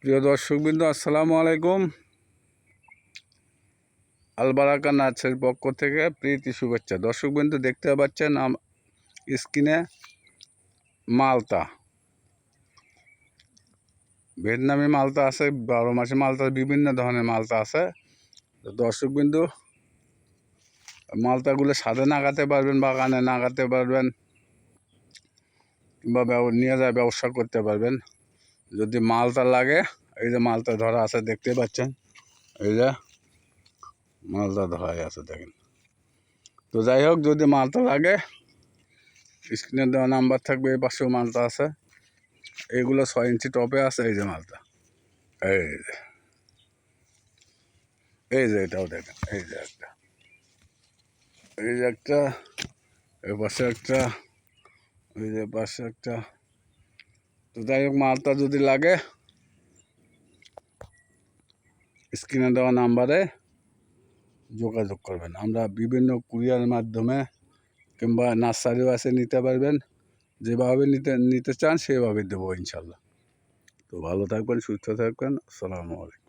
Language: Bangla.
প্রিয় দর্শকবৃন্দ, আসসালামু আলাইকুম। আলবারাকা নার্সারির পক্ষ থেকে প্রীতি শুভেচ্ছা। দর্শকবৃন্দ, দেখতে পাচ্ছেন স্ক্রিনে মালতা। ভিয়েতনামি মালতা আছে, বারো মাসে মালতা, বিভিন্ন ধরনের মালতা আছে। দর্শকবিন্দু, মালতাগুলো সাথে নাগাতে পারবেন, বাগানে নাগাতে পারবেন ব্যব- নিয়ে যায় ব্যবসা করতে পারবেন। যদি মালটা লাগে এই যে মালটা ধরা আছে দেখতে পাচ্ছেন এই যে মালটা ধরা আছে দেখেন তো যাই হোক যদি মালটা লাগে স্ক্রিনে দেওয়া নাম্বার থাকবে এই পাশেও মালটা আছে এগুলো ছয় ইঞ্চি টপে আছে এই যে মালটা এই যে এই যে এটাও দেখেন এই যে একটা এই যে একটা এ পাশে একটা এই যে পাশে একটা তো যাই হোক, মালটা যদি লাগে, স্ক্রিনে দেওয়া নাম্বারে যোগাযোগ করবেন। আমরা বিভিন্ন কুরিয়ার মাধ্যমে কিংবা নার্সারি আছে নিতে পারবেন, যেভাবে নিতে নিতে চান সেভাবে দেবো ইনশাল্লাহ। তো ভালো থাকবেন, সুস্থ থাকবেন। আসসালামু আলাইকুম।